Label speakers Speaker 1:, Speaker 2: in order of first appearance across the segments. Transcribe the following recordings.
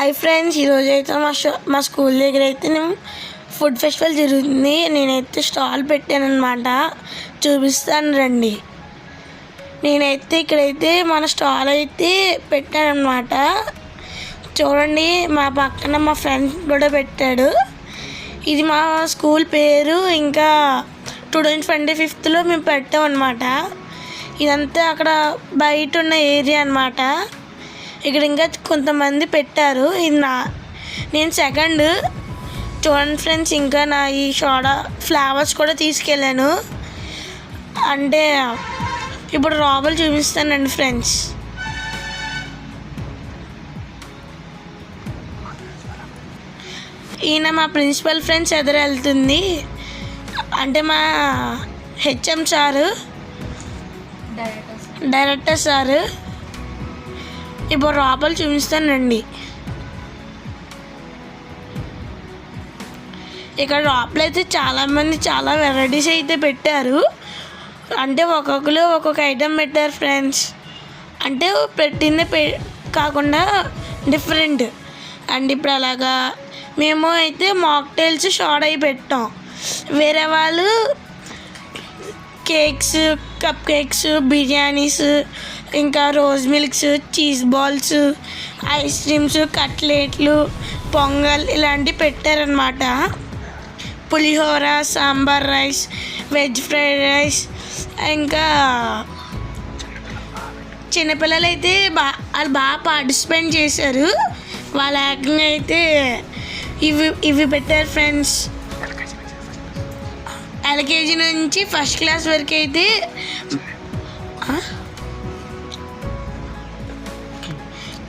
Speaker 1: Hi friends ఈరోజు అయితే మా షో మా స్కూల్ దగ్గర అయితే నేను ఫుడ్ ఫెస్టివల్ జరుగుతుంది నేనైతే స్టాల్ పెట్టాను చూపిస్తాను రండి. నేనైతే ఇక్కడైతే మన స్టాల్ అయితే పెట్టాను చూడండి మా పక్కన మా ఫ్రెండ్ కూడా పెట్టాడు. ఇది మా స్కూల్ పేరు. ఇంకా టూ థౌజండ్ ట్వంటీ ఫిఫ్త్లో మేము పెట్టాం అనమాట ఇదంతా అక్కడ బయట ఉన్న ఏరియా అనమాట ఇక్కడ ఇంకా కొంతమంది పెట్టారు. ఇది నా నేను సెకండ్ చూడండి ఫ్రెండ్స్ ఇంకా నా ఈ సోడా ఫ్లేవర్స్ కూడా తీసుకెళ్ళాను. అంటే ఇప్పుడు రాబులు చూపిస్తానండి ఫ్రెండ్స్. ఈయన మా ప్రిన్సిపల్ ఫ్రెండ్స్ ఎదురు వెళ్తుంది. అంటే మా హెచ్ఎం సారు. Director sir. ఇప్పుడు లోపల చూపిస్తానండి. ఇక్కడ లోపల అయితే చాలామంది చాలా వెరైటీస్ అయితే పెట్టారు. అంటే ఒక్కొక్కరు ఒక్కొక్క ఐటెం పెట్టారు ఫ్రెండ్స్. అంటే పెట్టింది పె కాకుండా డిఫరెంట్. అండ్ ఇప్పుడు అలాగా మేము అయితే మాక్టైల్స్ షార్ట్ అయి పెట్టాం. వేరే వాళ్ళు కేక్స్ కప్ కేక్స్ బిర్యానీస్ ఇంకా rose milks cheese balls ice creams కట్లెట్లు pongal ఇలాంటివి పెట్టారనమాట పులిహోర sambar rice veg fried rice ఇంకా చిన్నపిల్లలు అయితే బా వాళ్ళు బాగా పార్టిసిపేట్ చేశారు. వాళ్ళ యాక్టింగ్ అయితే ఇవి ఇవి పెట్టారు ఫ్రెండ్స్. ఎల్కేజీ నుంచి ఫస్ట్ క్లాస్ వరకు అయితే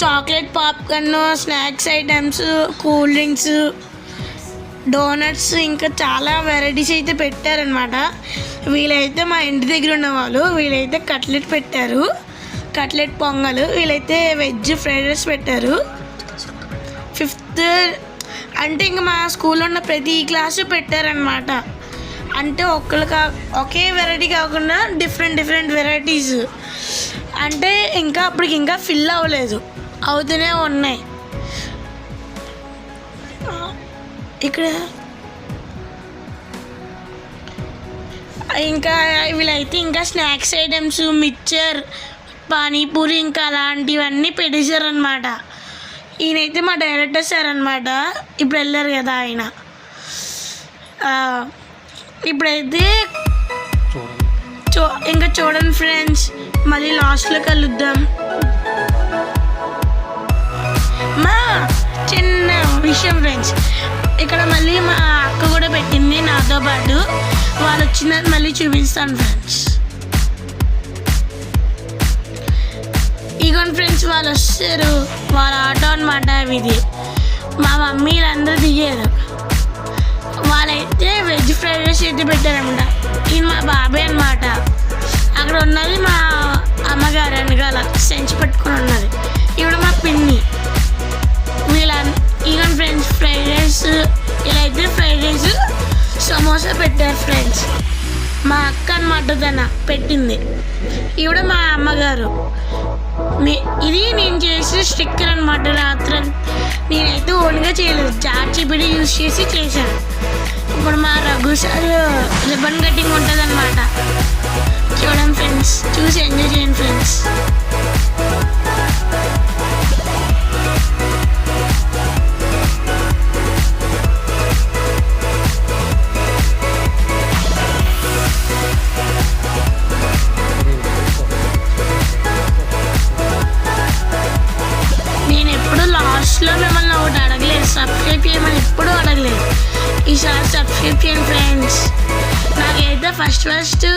Speaker 1: chocolate popcorn snacks items cool drinks doughnuts ఇంకా చాలా వెరైటీస్ అయితే పెట్టారనమాట వీళ్ళైతే మా ఇంటి దగ్గర ఉన్నవాళ్ళు వీళ్ళైతే కట్లెట్ పెట్టారు. కట్లెట్ పొంగల్ వీళ్ళైతే వెజ్ ఫ్రైడ్ రైస్ పెట్టారు. ఫిఫ్త్ అంటే ఇంకా మా స్కూల్లో ఉన్న ప్రతి క్లాసు పెట్టారనమాట అంటే ఒక్కరు కా ఒకే వెరైటీ కాకుండా డిఫరెంట్ డిఫరెంట్ వెరైటీస్. అంటే ఇంకా అప్పటికి ఇంకా ఫిల్ అవ్వలేదు. అవుతూనే ఉన్నాయి. ఇక్కడ ఇంకా వీళ్ళైతే ఇంకా స్నాక్స్ ఐటమ్స్ మిక్చర్ పానీపూరి ఇంకా అలాంటివన్నీ పెట్టేశారనమాట ఈయనైతే మా డైరెక్టర్ సార్ అనమాట ఇప్పుడు వెళ్ళారు కదా ఆయన. ఇప్పుడైతే చూ ఇంకా చూడండి ఫ్రెండ్స్ మళ్ళీ లాస్ట్లో కలుద్దాం. మా చిన్న విషయం ఫ్రెండ్స్ ఇక్కడ మళ్ళీ మా అక్క కూడా పెట్టింది నాతో పాటు. వాళ్ళు వచ్చినది మళ్ళీ చూపిస్తాను ఫ్రెండ్స్ ఇగోండి ఫ్రెండ్స్ వాళ్ళు వస్తారు. వాళ్ళ ఆటో అనమాట ఇది మా మమ్మీ వీళ్ళందరూ దిగారు. వాళ్ళైతే వెజ్ ఫ్రైడ్ రైస్ అయితే పెట్టారనమాట ఇది మా బాబాయ్ అనమాట అక్కడ ఉన్నది మా అమ్మగారు వెనకాల సెంచి పట్టుకొని ఉన్నది. ఇప్పుడు మా పిన్ని. రైస్ ఇలా అయితే ఫ్రైడ్ రైస్ సమోసా పెట్టారు ఫ్రెండ్స్ మా అక్క అనమాట తన పెట్టింది. ఈవిడ మా అమ్మగారు. మీ ఇది నేను చేసిన స్టిక్కర్ అనమాట రాత్రి నేనైతే ఓన్గా చేయలేదు. చాట్ జీపీటీ యూస్ చేసి చేశాను. ఇప్పుడు మా రఘు సార్ రిబన్ కటింగ్ ఉంటుంది అనమాట చూడండి ఫ్రెండ్స్ చూసి ఎంజాయ్ చేయండి ఫ్రెండ్స్ సబ్స్క్రైబ్ చేయమని ఎప్పుడూ అడగలేదు. ఈసారి సబ్స్క్రైబ్ చేయండి ఫ్రెండ్స్ నాకైతే ఫస్ట్ ఫస్ట్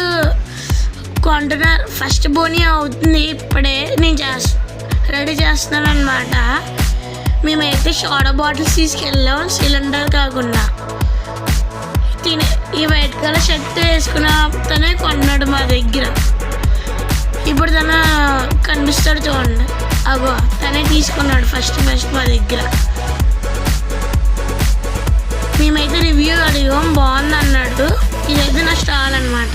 Speaker 1: కొంటున్నారు ఫస్ట్ బోని అవుతుంది. ఇప్పుడే నేను చేస్తా రెడీ చేస్తున్నాను అనమాట మేమైతే షోడా బాటిల్స్ తీసుకెళ్ళాం. సిలిండర్ కాకుండా. తినే ఈ వైట్ కలర్ షర్ట్ వేసుకున్న. తనే కొన్నాడు మా దగ్గర. ఇప్పుడు తన కనిపిస్తాడు చూడండి. అగో తనే తీసుకున్నాడు ఫస్ట్ ఫస్ట్ మా దగ్గర. మేమైతే రివ్యూ అడిగాం బాగుంది అన్నట్టు ఇదైతే నా స్టాల్ అనమాట